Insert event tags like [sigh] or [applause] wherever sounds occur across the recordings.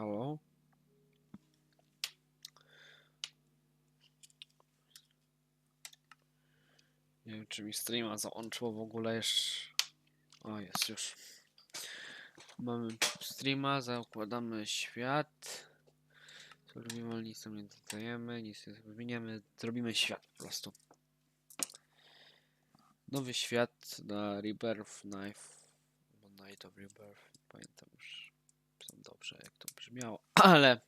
Halo? Nie wiem, czy mi streama załączyło w ogóle jeszcze. O, jest już. Mamy streama, zakładamy świat. Co nic tam nie dodajemy, nic nie wymieniamy. Zrobimy świat po prostu. Nowy świat na Rebirth Knife. Night of Rebirth. Pamiętam już dobrze jak to brzmiało, [clears throat] ale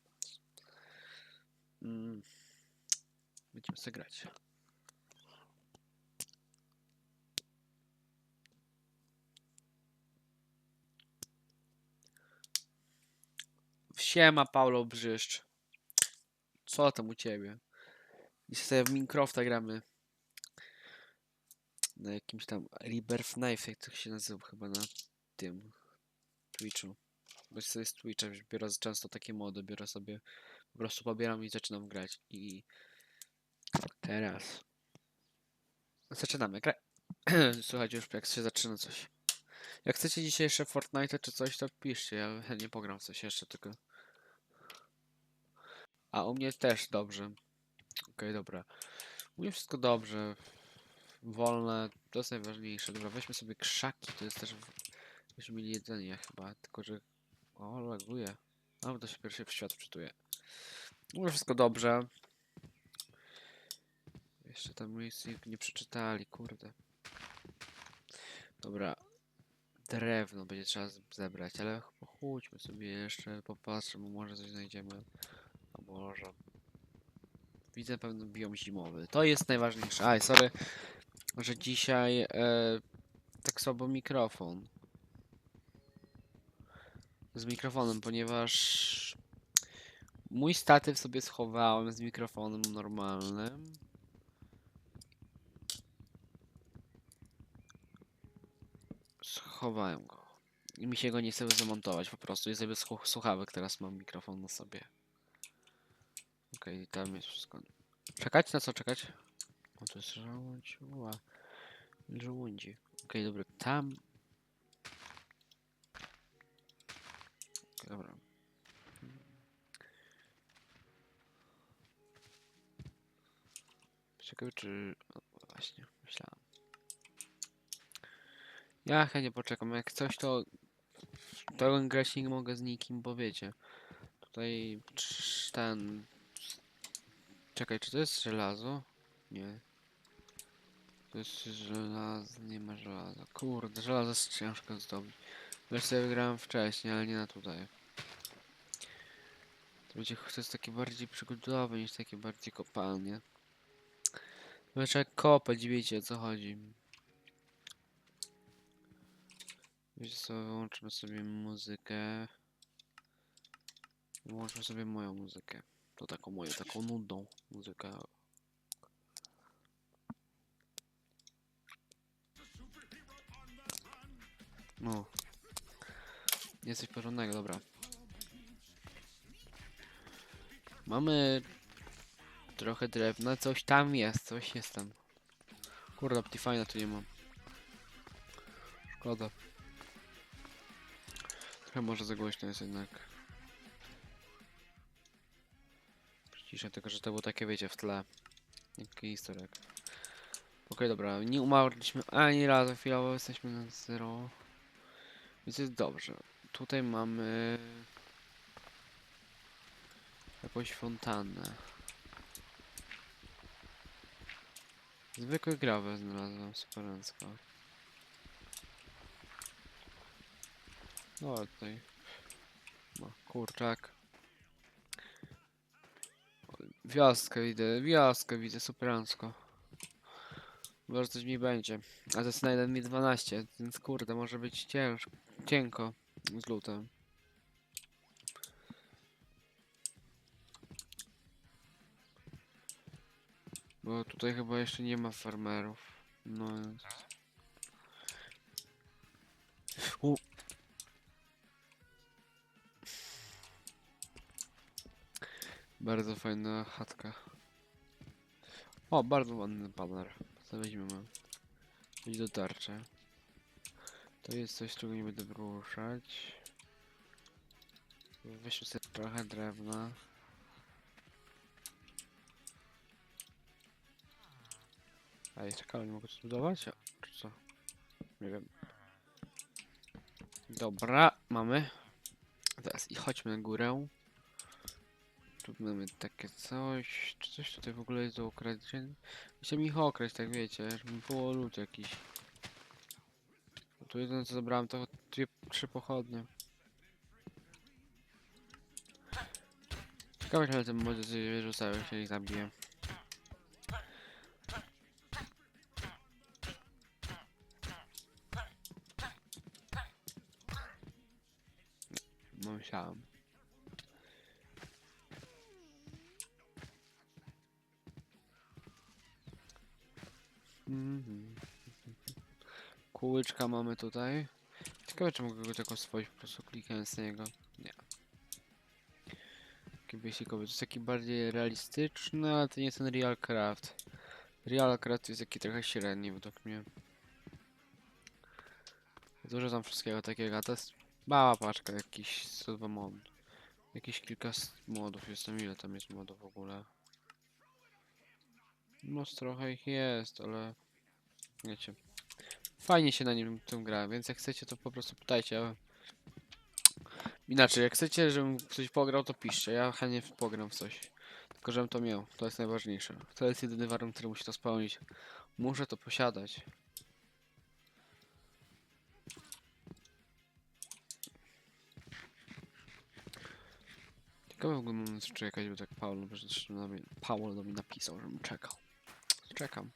mm, będziemy sobie grać. Siema Paulo Brzyszcz. Co tam u ciebie? Sobie w Minecrafta gramy. Na jakimś tam Rebirth Knife, jak to się nazywa chyba na tym Twitchu. Bo sobie z Twitcha biorę często takie mody, biorę sobie, po prostu pobieram i zaczynam grać. I teraz zaczynamy grę. [clears throat] Słuchajcie, już jak się zaczyna coś. Jak chcecie dzisiejsze Fortnite czy coś, to piszcie, ja chętnie pogram w coś jeszcze, tylko... A u mnie też dobrze. Okej, dobra. U mnie wszystko dobrze. Wolne, to jest najważniejsze. Dobra, weźmy sobie krzaki, to jest też... Byśmy mieli jedzenie chyba, tylko że... O, laguje. No, to się pierwszy w świat wczytuje. Mnie wszystko dobrze. Jeszcze tam miejsce nie przeczytali, kurde. Dobra. Drewno będzie trzeba zebrać, ale chodźmy sobie jeszcze, popatrzmy, może coś znajdziemy. A może... Widzę pewno biom zimowy. To jest najważniejsze. Aj, sorry, że dzisiaj e, tak słabo mikrofon. Z mikrofonem, ponieważ mój statyw sobie schowałem z mikrofonem normalnym. Schowałem go. I mi się go nie chce zamontować po prostu. I sobie słuch- słuchawek teraz mam mikrofon na sobie. Okej, tam jest wszystko. Czekać? Na co czekać? O, to jest żołądź. Żołądzi. Okej, dobra. Tam. Czy... O, właśnie, myślałem. Ja chętnie poczekam. Jak coś to... To grać nie mogę z nikim, bo wiecie. Tutaj ten... Czekaj, czy to jest żelazo? Nie. To jest żelazo, nie ma żelaza. Kurde, żelazo jest ciężko zdobyć. Wiesz sobie wygrałem wcześniej, ale nie na tutaj. To będzie to jest takie bardziej przygodowe niż takie bardziej kopalnie. Wiesz jak kopać, wiecie o co chodzi. Wiecie co, wyłączymy sobie muzykę. Wyłączmy sobie moją muzykę. To taką moją, taką nudną muzykę. No. Jest coś porządnego, dobra. Mamy trochę drewna, coś tam jest, coś jest tam. Kurde, Optifine'a tu nie mam. Szkoda. Trochę może za głośno jest jednak. Przyciszę tylko, że to było takie, wiecie, w tle. Jaki historek. Okej, dobra, nie umarliśmy ani razu chwilowo, jesteśmy na zero. Więc jest dobrze. Tutaj mamy... Jakąś fontannę. Zwykłe grawe znalazłem, superancko. No tutaj. No, kurczak. Wioskę widzę, wioskę widzę, superancko. Może coś mi będzie. A to jest na 1 mi 12, więc kurde, może być ciężko, cienko z lutem. Bo tutaj chyba jeszcze nie ma farmerów. No więc... U. Bardzo fajna chatka. O, bardzo ładny banner. Co weźmiemy? Idź do tarczy. To jest coś, czego nie będę ruszać. Weźmy sobie trochę drewna. Ej, czekaj, nie mogę tu zbudować? A, Czy co? Nie wiem. Dobra, mamy. Teraz i chodźmy na górę. Tu mamy takie coś. Czy coś tutaj w ogóle jest do ukradzenia? Chciałem ich okraść, tak wiecie, żeby było lód jakiś. Tu jedyne co zabrałem to dwie, trzy pochodnie. Ciekawe, ten może coś wyrzucają, jak się ich zabije. Kółeczka mamy tutaj. Ciekawe, czy mogę go tak oswoić po prostu klikając na niego. Nie. Taki basicowy. To jest taki bardziej realistyczny, ale to nie jest ten Real Craft. Real Craft jest taki trochę średni według mnie. Dużo tam wszystkiego takiego, a to jest mała paczka, jakiś 102 mod. Jakieś kilka modów, jest tam ile tam jest modów w ogóle. No trochę ich jest, ale wiecie. Fajnie się na nim tym gra, więc jak chcecie to po prostu pytajcie. Inaczej, jak chcecie, żebym w coś pograł, to piszcie. Ja chętnie pogram w coś. Tylko żebym to miał, to jest najważniejsze. To jest jedyny warunek, który musi to spełnić. Muszę to posiadać. Ciekawe w ogóle moment, czy czekać, bo tak Paul, mnie, Paul do mnie napisał, żebym czekał. Czekam.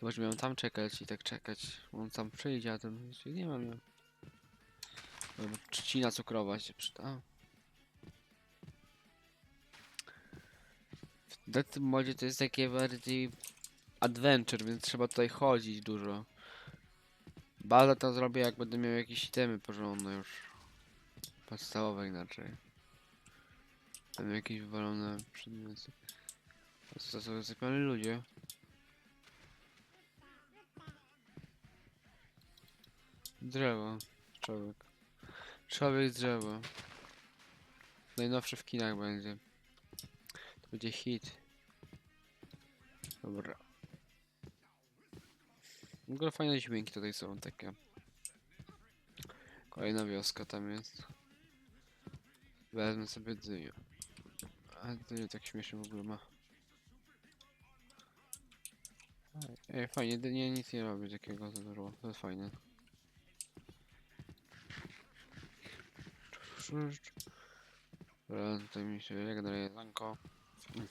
Chyba, że miałem tam czekać i tak czekać. On tam przyjdzie, a ten nie mam. Dobra, Trzcina cukrowa się przyda. W tym modzie to jest takie bardziej adventure, więc trzeba tutaj chodzić dużo. Bazę to zrobię jak będę miał jakieś itemy porządne już. Podstawowe inaczej. Tam jakieś wywalone przedmioty. To są zasypiani ludzie. Drzewo. Człowiek. Człowiek drzewo. Najnowszy w kinach będzie. To będzie hit. Dobra. W ogóle fajne dźwięki tutaj są takie. Kolejna wioska tam jest. Wezmę sobie dynię. A dynię tak śmiesznie w ogóle ma. Ej, fajnie, dynia nic nie robi takiego za dużo. To jest fajne. Dobra, tutaj mi się regeneruje jedzonko. Mm,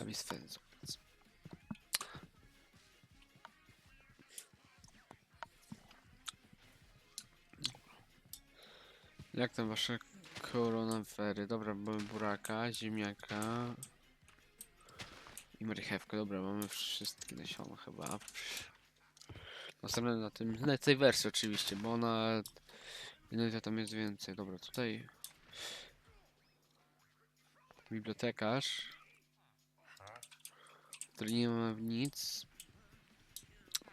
A mi swędzą. Jak tam wasze koronafery? Dobra, mamy buraka, ziemniaka i marchewkę. Dobra, mamy wszystkie nasiona chyba. Następne na tym, na tej wersji oczywiście, bo ona... Jednej tam jest więcej. Dobra, tutaj... Bibliotekarz. Który nie ma nic.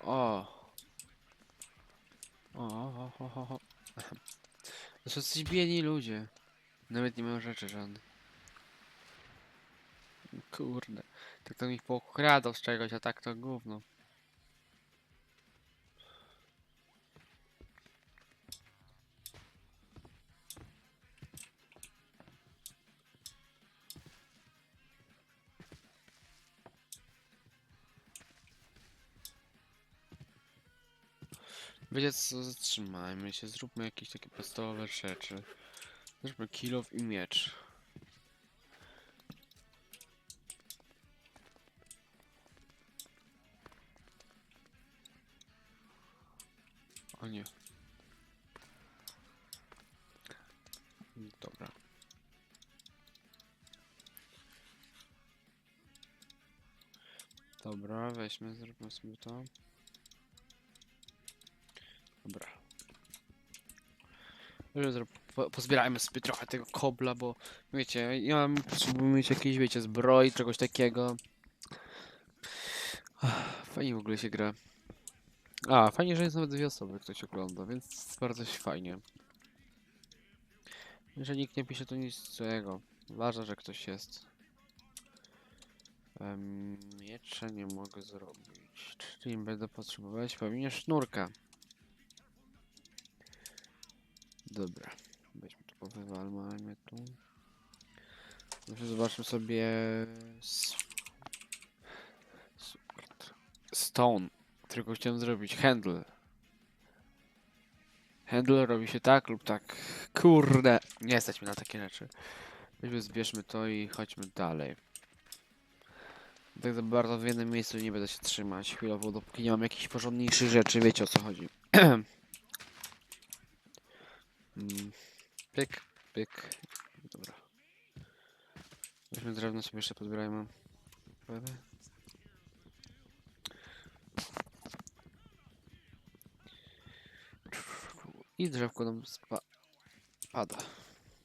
O! O, o, o, o, o. To są coś biedni ludzie. Nawet nie mają rzeczy żadnych. Kurde. Tak to ich pokradał z czegoś, a tak to gówno. Wiecie co, zatrzymajmy się, zróbmy jakieś takie podstawowe rzeczy. Zróbmy kilow i miecz. O nie. Dobra. Dobra, weźmy, zróbmy sobie to. Po- Pozbierajmy sobie trochę tego kobla, bo wiecie, ja potrzebuję mieć jakieś, wiecie, zbroi, czegoś takiego. Fajnie w ogóle się gra. A, fajnie, że jest nawet dwie osoby, ktoś ogląda, więc bardzo się fajnie. Jeżeli nikt nie pisze, to nic złego. Ważne, że ktoś jest. Em, Miecze nie mogę zrobić. Czyli będę potrzebować pewnie sznurka. Dobra. Weźmy to powywalmy tu. Może zobaczmy sobie... Stone, którego chciałem zrobić. Handle. Handle robi się tak lub tak. Kurde, nie stać mi na takie rzeczy. Weźmy, zbierzmy to i chodźmy dalej. Tak za bardzo w jednym miejscu nie będę się trzymać chwilowo, dopóki nie mam jakichś porządniejszych rzeczy, wiecie o co chodzi. [clears throat] Mm, pyk, pyk. Dobra. Weźmy drewno sobie jeszcze pozbierajmy. Pewnie. I drzewko nam spa pada.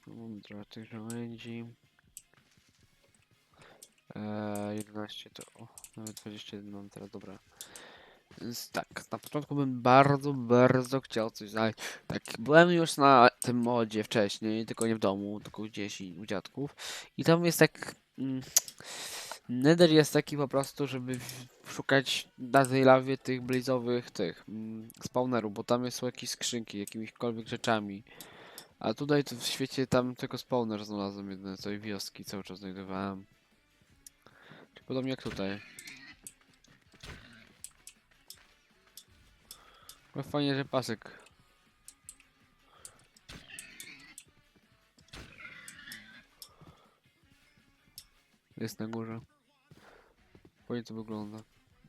Mam trochę tych żołędzi. Eee, 11 to. O, nawet 21 mam teraz, dobra. Więc tak, na początku bym bardzo, bardzo chciał coś znaleźć. Tak, byłem już na tym modzie wcześniej, tylko nie w domu, tylko gdzieś i u dziadków. I tam jest tak. Mm, Nether jest taki po prostu, żeby szukać na tej lawie tych blazowych tych mm, spawnerów, bo tam są jakieś skrzynki, jakimikolwiek rzeczami. A tutaj to w świecie tam tylko spawner znalazłem jedyne całej wioski, cały czas znajdowałem. Podobnie jak tutaj. No fajnie, że pasek. Jest na górze. Fajnie to wygląda.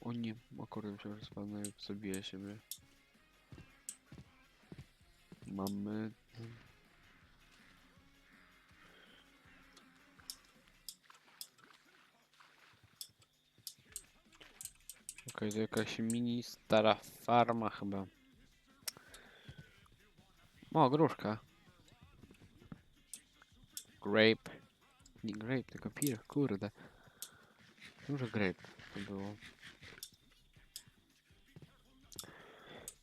O nie, akurat się rozpadł i zabiję siebie. Mamy... Okej, to jakaś mini stara farma chyba. O, gruszka. Grape. Nie grape, tylko pir, kurde. Może grape to było.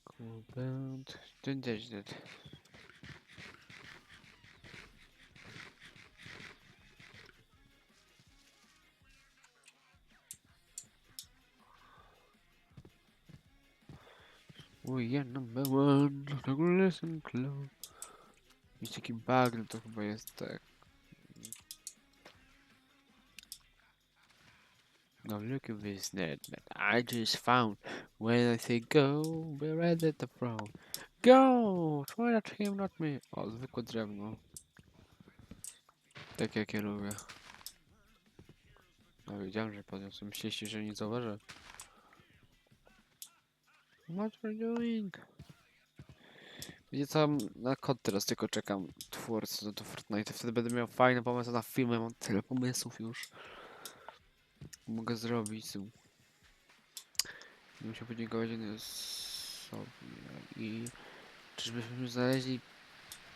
Kubent. Ten też dead. We are number one. Listen close. Jest taki bagno, to chyba jest tak. Now look at this net I just found. When I say go, we're right at the front. Go! Try at him, not me. O, zwykłe drewno. Tak jak ja lubię. No wiedziałem, że podniosłem. Myśleliście, że nie zauważę. What you doing? Wiecie co, na kod teraz tylko czekam twórcy do Fortnite. Wtedy będę miał fajny pomysł na filmy. Mam tyle pomysłów już. Mogę zrobić. tu. Muszę podziękować jednej osobie. I czyżbyśmy znaleźli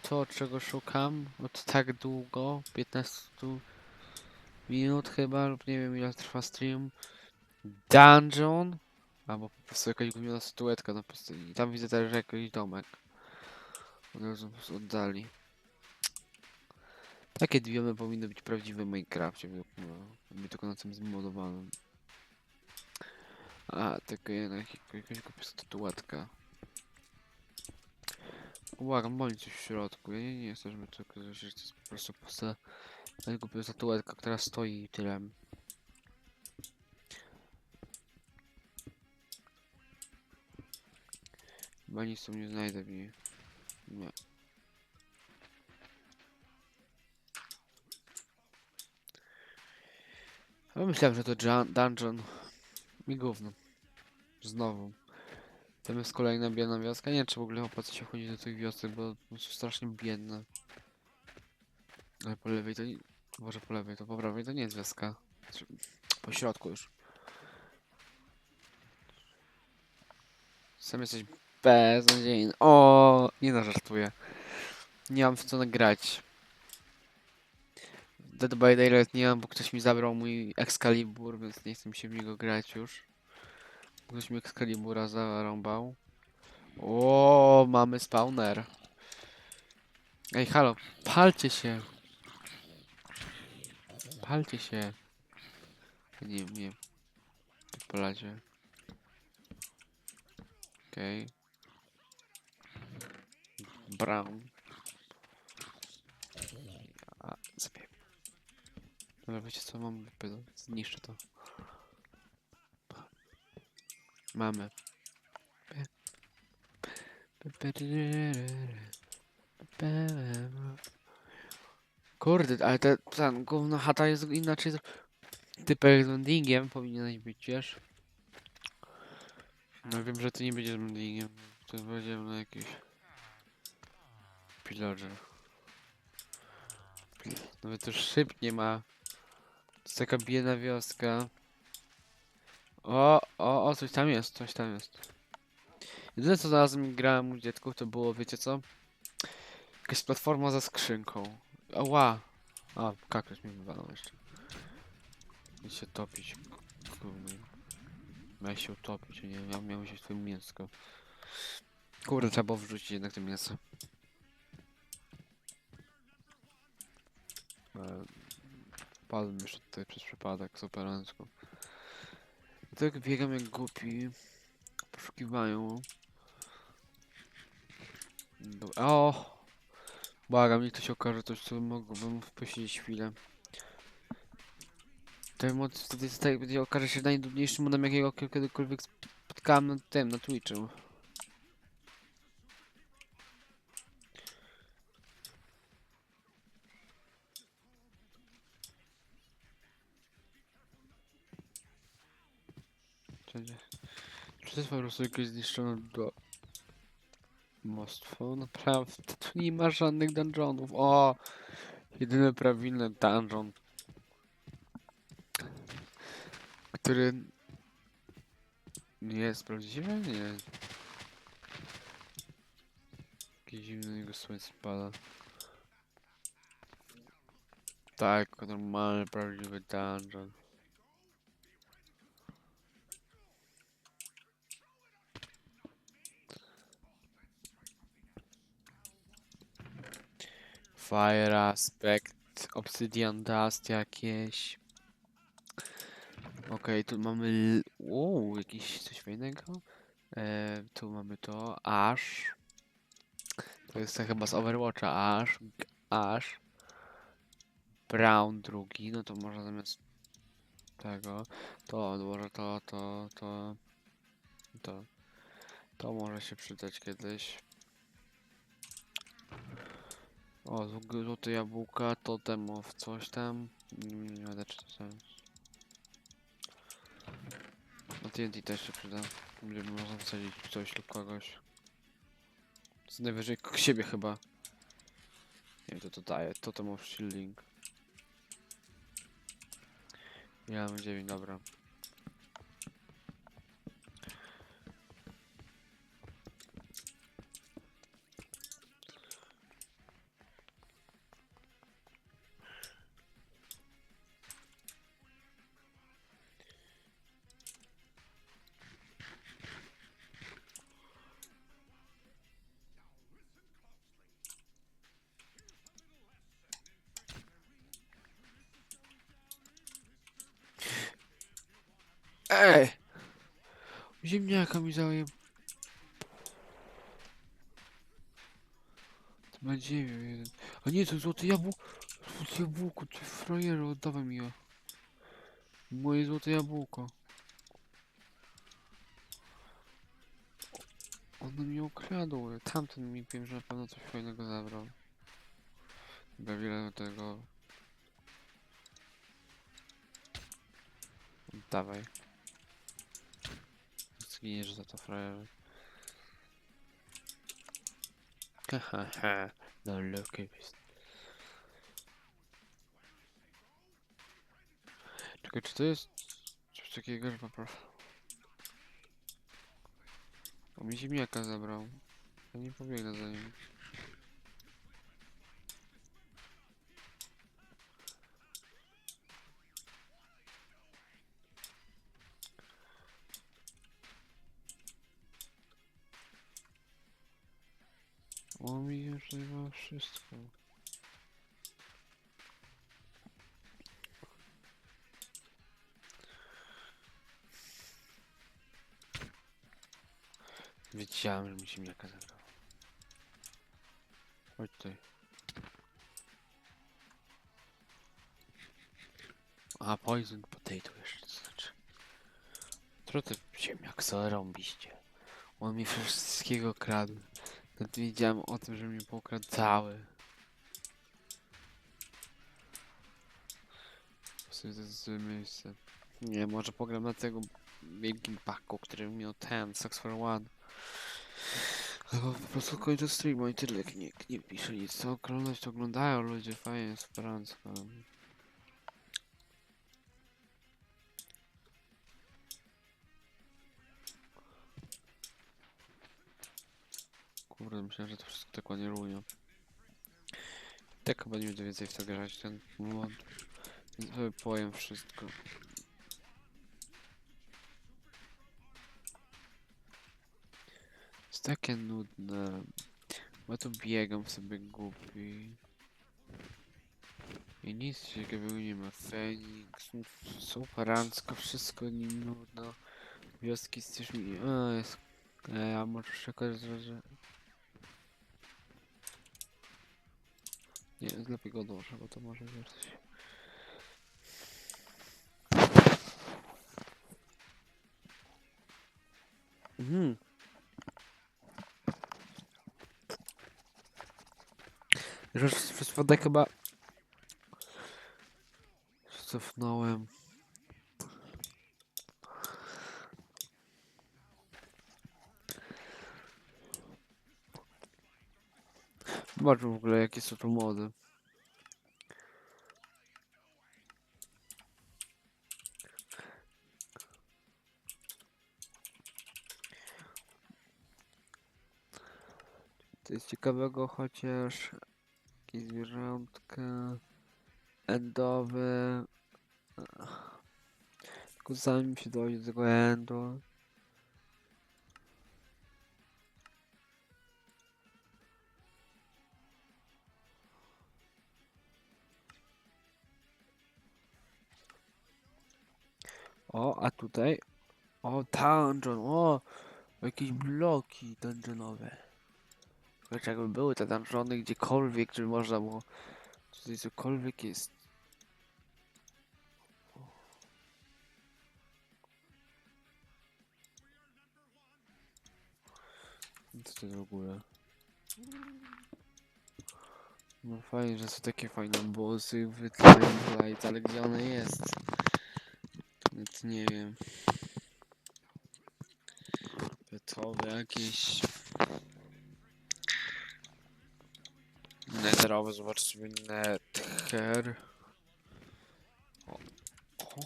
to, czego szukam od tak długo? 15 minut chyba, lub nie wiem ile trwa stream. Dungeon? Albo po prostu jakaś gumiona statuetka na pustyni. Tam widzę też jakiś domek. Od razu prostu oddali. Takie dwie powinny być prawdziwe w Minecrafcie. Nie tylko na tym zmodowanym. A, tylko jednak jakaś głupia statuetka. Uwaga, boli coś w środku. Ja nie, nie chcę, żeby to okazało że to jest po prostu pusta głupia statuetka, która stoi i tyle. Chyba nic tu nie znajdę w niej. Nie. Ja myślałem, że to dungeon. I gówno. Znowu. Tam jest kolejna biedna wioska. Nie wiem, czy w ogóle opłaca się chodzić do tych wiosek, bo są strasznie biedne. Ale po lewej to nie... Może po lewej, to po prawej to nie jest wioska. Znaczy, Po środku już. Sam jesteś beznadziejny. O, nie no, żartuję. Nie mam w co nagrać. Dead by Daylight nie mam, bo ktoś mi zabrał mój Excalibur, więc nie chcę się w niego grać już. Ktoś mi Excalibura zarąbał. O, mamy spawner. Ej, halo, palcie się. Palcie się. Nie, nie. Palacie. Okej. Brown. A, zabiję. Dobra, wiecie co, mam pytał. Zniszczę to. Mamy. Kurde, ale ta, ta główna chata jest inaczej. Typek z mendingiem powinieneś być, wiesz? No wiem, że to nie będzie z mendingiem. To będzie na jakiś... Pillager. Nawet już szyb nie ma. To jest taka biedna wioska. O, o, o, coś tam jest, coś tam jest. Jedyne co znalazłem grałem u dziadków to było, wiecie co? Jakaś platforma za skrzynką. Ała! A, kaktus mi wywalał jeszcze. I się topić. Kurde. Miał się utopić, nie miał, miał się w twoim mięsko. Kurde, trzeba było wrzucić jednak to mięso. Padłem jeszcze tutaj przez przypadek, superancko. I tak biegam jak głupi. Poszukiwają. O! Błagam, niech to się okaże coś, co mógłbym posiedzieć chwilę. Ten mod wtedy staje, okaże się najdudniejszym modem, jakiego kiedykolwiek spotkałem na tym, na Twitchu. Czy, nie- czy to jest po prostu jakieś zniszczone do... Mostwo? Naprawdę, tu nie ma żadnych dungeonów. O! Jedyny prawilny dungeon. Który... Nie jest prawdziwy? Nie. Jakiś zimny na niego słońce pada. Tak, normalny, prawdziwy dungeon. Fire aspect, obsidian dust jakieś. Okej, tu mamy. Uuu, jakiś coś fajnego. E, tu mamy to. Ash. To jest chyba z Overwatcha. Ash. Ash. Brown drugi. No to może zamiast tego. To odłożę to, to, to. To. To może się przydać kiedyś. O, zł- złote jabłka, totemów, coś tam. Nie, nie będę czy to jest. No TNT też się przyda. Będzie można wsadzić coś lub kogoś. Co najwyżej siebie chyba. Nie wiem co to daje. Totem of shielding. Ja mam 9, dobra. Ziemniaka mi zajął. To ma dziewięć jeden. A nie, to złote jabłko. Złote jabłko, ty frajeru, oddawaj mi je. Moje złote jabłko. One mi ukradły. Tamten mi wiem, że na pewno coś fajnego zabrał. Chyba wiele do tego. Dawaj. Zginiesz za to frajerze. Hahaha. No look at this. Czekaj, czy to jest coś takiego, że po prostu... On mi ziemniaka zabrał. Ja nie pobiegnę za nim. Wszystko. Wiedziałem, że mi mleka zabrał. Chodź tutaj. A, poison potato jeszcze, to znaczy. Co ty ziemniak zarąbiście. On mi wszystkiego kradł. Wiedziałem o tym, że mi pokradł cały. W sumie to jest złe miejsce. Nie, może pogram na tego wielkim paku, który miał ten, Sucks for One. Albo po prostu kończę streama i tyle. Nie, nie piszę nic. Co oglądać, to oglądają ludzie. Fajnie, superancko. Kurde, myślałem, że to wszystko tak ładnie ruje. Tak chyba nie będę więcej w to grać, ten mod. Więc sobie powiem wszystko. Jest takie nudne. Bo tu biegam sobie głupi. I nic ciekawego nie ma. Feniks, superancko, wszystko nim nudno. Wioski też mi... A, jest... A może czekać, że... Nie, lepiej go odłożę, bo to może wiesz coś. Mhm. Już przez wodę chyba cofnąłem. Zobacz w ogóle jakie są tu mody. To jest ciekawego chociaż jakieś zwierzątka endowe. Tylko zanim się dojdzie do tego endo. O, a tutaj? O, dungeon, o! Jakieś bloki dungeonowe. Chociaż jakby były te dungeony gdziekolwiek, żeby można było... Tutaj cokolwiek jest. Co to w ogóle? No fajnie, że są takie fajne bossy w Twilight, ale gdzie one jest? Nawet nie wiem. Petowe jakieś. Netherowe, zobacz sobie Nether. O. o.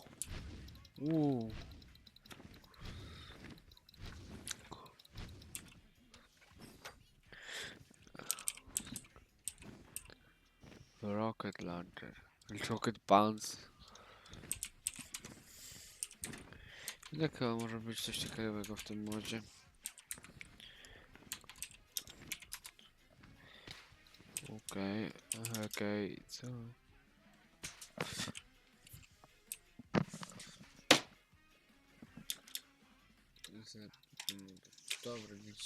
Uuu. Rocket launcher. Rocket bounce. Chyba może być coś ciekawego w tym modzie? Okej, okej, co? Z- mm, Dobra, gdzie